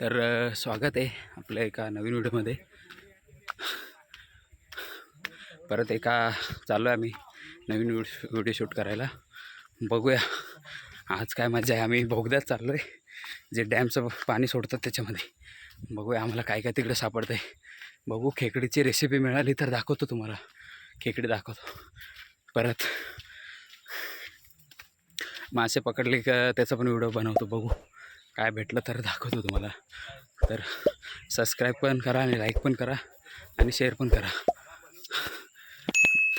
तर स्वागत आहे आपल्या एका नवीन व्हिडिओमध्ये. परत एका चाललो आहे आम्ही नवीन व्हिडिओ व्हिडिओ शूट करायला. बघूया. आज काय मजा आहे. आम्ही बोगद्यात चाललो आहे जे डॅमचं पाणी सोडतात त्याच्यामध्ये. बघूया आम्हाला काय काय तिकडे सापडतं आहे बघू खेकडीची रेसिपी मिळाली तर दाखवतो तुम्हाला. खेकडी दाखवतो. परत मासे पकडले का त्याचा पण व्हिडिओ बनवतो. बघू. काय भेटलं तर दाखवतो तुम्हाला. तर सबस्क्राईब पण करा आणि लाईक पण करा आणि शेअर पण करा.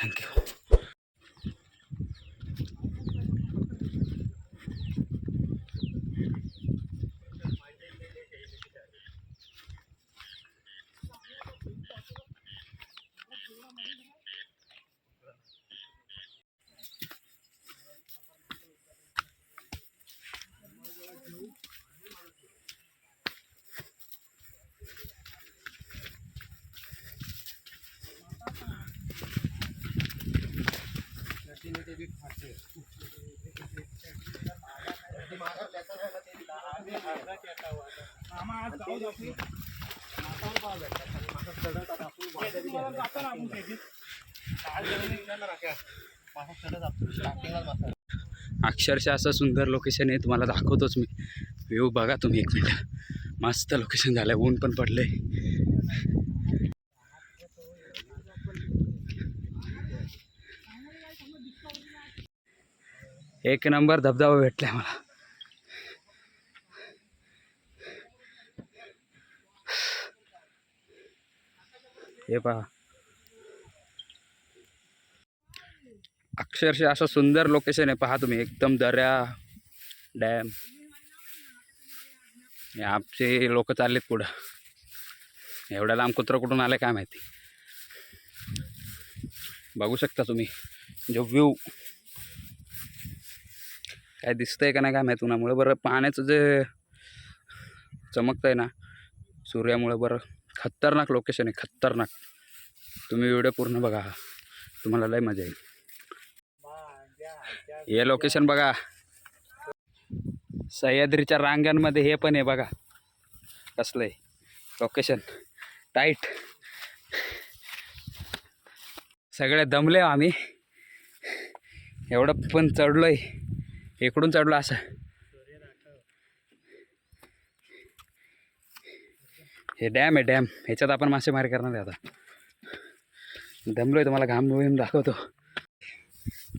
थँक्यू अक्षरशः असं सुंदर लोकेशन आहे तुम्हाला दाखवतोच मी. व्ह्यू बघा तुम्ही एक मिनटं मस्त लोकेशन झालं आहे ऊन पण पडलं आहे एक नंबर धबधबा भेटला मला. हे पहा. अक्षरशः असं सुंदर लोकेशन आहे. पहा तुम्ही एकदम दर्या डॅम आमचे लोक चाललेत पुढं. एवढ्या लांब कुत्रं कुठून आलं काय माहिती? बघू शकता तुम्ही. जो व्ह्यू काय दिसतंय का नाही काय माहिती उन्हामुळे. बरं पाण्याचं जे चमकतंय ना सूर्यामुळं बरं खतरनाक लोकेशन आहे खतरनाक. तुम्ही व्हिडिओ पूर्ण बघा. तुम्हाला लय मजा येईल. हे लोकेशन बघा. सह्याद्रीच्या रांगांमध्ये हे पण आहे बघा. कसलं आहे लोकेशन टाईट सगळे दमले आम्ही. एवढं पण चढलोय. इकडून चढलो असं. हे डॅम आहे डॅम. ह्याच्यात आपण मासेमारी करणार आहे आता. दमलोय तुम्हाला घाम बिम दाखवतो.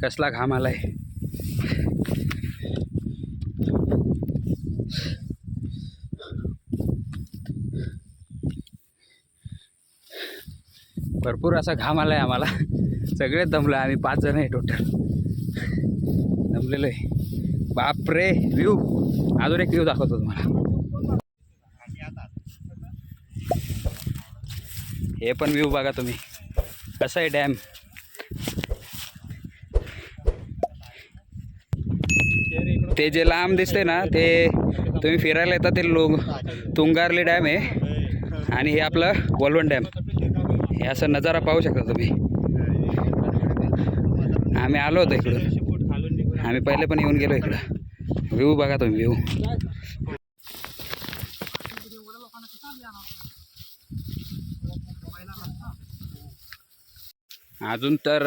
कसला घाम आलाय. भरपूर असा घाम आलाय आम्हाला. सगळे दमलो आम्ही पाच जण आहे टोटल दमलेलो आहे बापरे व्ह्यू. अजून एक व्ह्यू दाखवतो तुम्हाला हे पण व्ह्यू बघा तुम्ही. कसं आहे डॅम? ते जे लांब दिसते ना ते तुम्ही फिरायला येता ते लोंग तुंगारली डॅम आहे. आणि हे आपलं वलवण डॅम. हे असं नजारा पाहू शकता तुम्ही. आम्ही आलो होतो इकडून. आम्ही पहिले पण येऊन गेलो इकडं. व्ह्यू बघा तुम्ही व्ह्यू अजून तर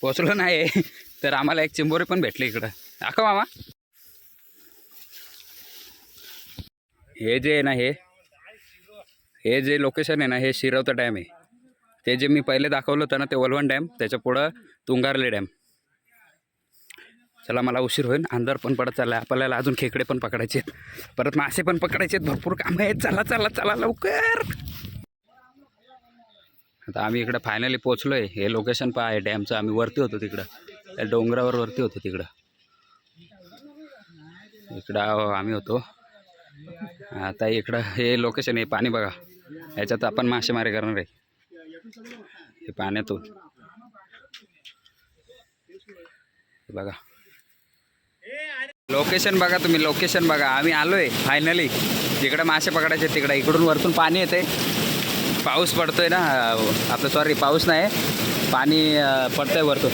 पोचलो नाही. तर आम्हाला एक चिंबोरी पण भेटले इकडं. दाखव मामा. हे जे आहे ना हे हे जे लोकेशन आहे ना हे शिरवता डॅम आहे. ते जे मी पहिले दाखवलं होतं ना ते वलवण डॅम त्याच्या पुढं तुंगारले डॅम. चला मला उशीर होईल. अंधार पण पडत चालला आहे आपल्याला अजून खेकडे पण पकडायचे आहेत. परत मासे पण पकडायचे आहेत. भरपूर कामं आहेत. चला चला चला लवकर. आता आम्ही इकडं फायनली पोचलो आहे हे लोकेशन पहा आहे डॅमचं. आम्ही वरती होतो तिकडं. त्या डोंगरावर वरती होतो तिकडं. इकडं आम्ही होतो. आता इकडं हे लोकेशन आहे पाणी बघा. याच्यात आपण मासेमारी करणार आहे. हे पाण्यातून. हे बघा. लोकेशन बघा तुम्ही लोकेशन बघा. आम्ही आलो आहे फायनली जिकडं मासे पकडायचे तिकडं इकडून वरतून पाणी येते पाऊस पडतोय ना. आपलं सॉरी पाऊस नाही. पाणी पडतंय वरतून.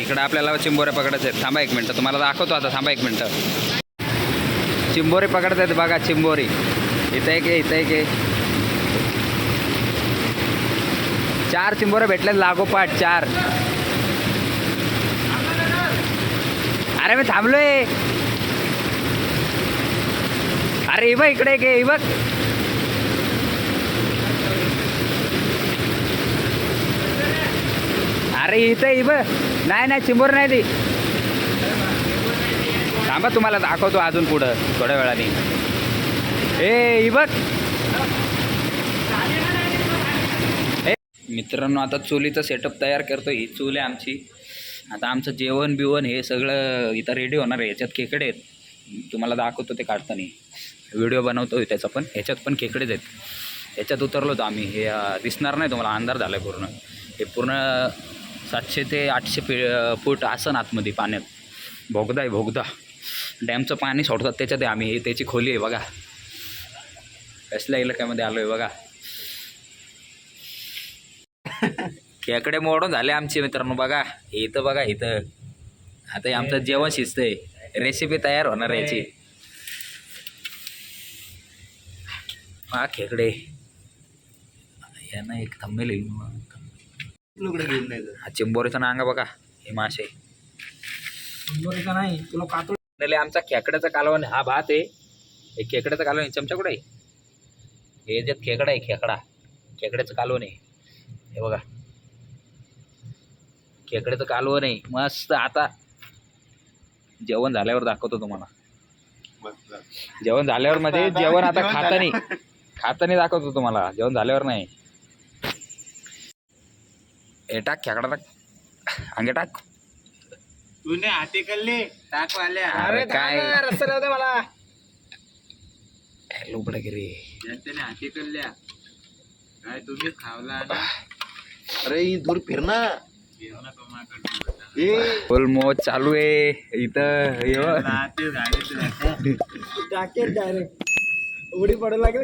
इकडं आपल्याला चिंबोऱ्या पकडायचे आहेत. थांबा एक मिनटं. तुम्हाला दाखवतो आता. थांबा एक मिनटं. चिंबोरी पकडतायत बघा चिंबोरी. इथं एक इथं एक चार चिंबोरे भेटले लागोपाठ चार. अरे मी थांबलोय. अरे बघ इकडे घे बघ. अरे इथं इ बघ. नाही नाही चिंबोर नाही ती. थांबा तुम्हाला दाखवतो अजून पुढं थोड्या वेळाने. ए ही बघ. मित्रांनो आता चुलीचं सेटअप तयार करतो ही चूल आहे आमची. आता आमचं जेवण बिवण हे सगळं इथं रेडी होणार आहे. याच्यात खेकडे आहेत. तुम्हाला दाखवतो ते काढताना. व्हिडिओ बनवतो त्याचा पण. ह्याच्यात पण खेकडेच आहेत. ह्याच्यात उतरलो होतो आम्ही. हे दिसणार नाही तुम्हाला. अंधार झाला आहे पूर्ण. हे पूर्ण सातशे ते आठशे पि फूट असं आतमध्ये पाण्यात. भोगदा आहे भोगदा. डॅमचं पाणी सोडतात त्याच्यात आहे आम्ही. हे त्याची खोली आहे बघा. कसल्या इलाक्यामध्ये आलो आहे बघा. खेकडे मोडून झाले आमचे मित्रांनो बघा. इथं बघा इथं. आता आमचं जेवण शिजतंय. रेसिपी तयार होणार याची. हा खेकडे. यांना एक थंबेल हा चिंबोरीचा नांगा बघा हे मासे. का नाही तुला नले आमचा खेकड्याचा कालवण हा भात आहे. हे खेकड्याचा कालवण आहे. चमचा कुठे आहे? हे ज्यात खेकडा आहे खेकडा. खेकड्याचं कालवण आहे. हे बघा. खेकड्याचं कालवण आहे. मस्त आता. जेवण झाल्यावर दाखवतो तुम्हाला. जेवण झाल्यावर मध्ये जेवण आता खातानी. खातानी दाखवतो तुम्हाला. जेवण झाल्यावर नाही. हे टाक खेकडा टाक. अंगे टाक. तुने हाती कल्ले. टाक आल्या अरे काय? रस्ता मला. लुबडगिरी जनतेने हाती कल्ल्या. काय तुम्ही खावला. अरे दूर फिर ना. मोज चालू आहे. इथं हे. टाकेल डायरेक्ट उडी पडायला लागेल.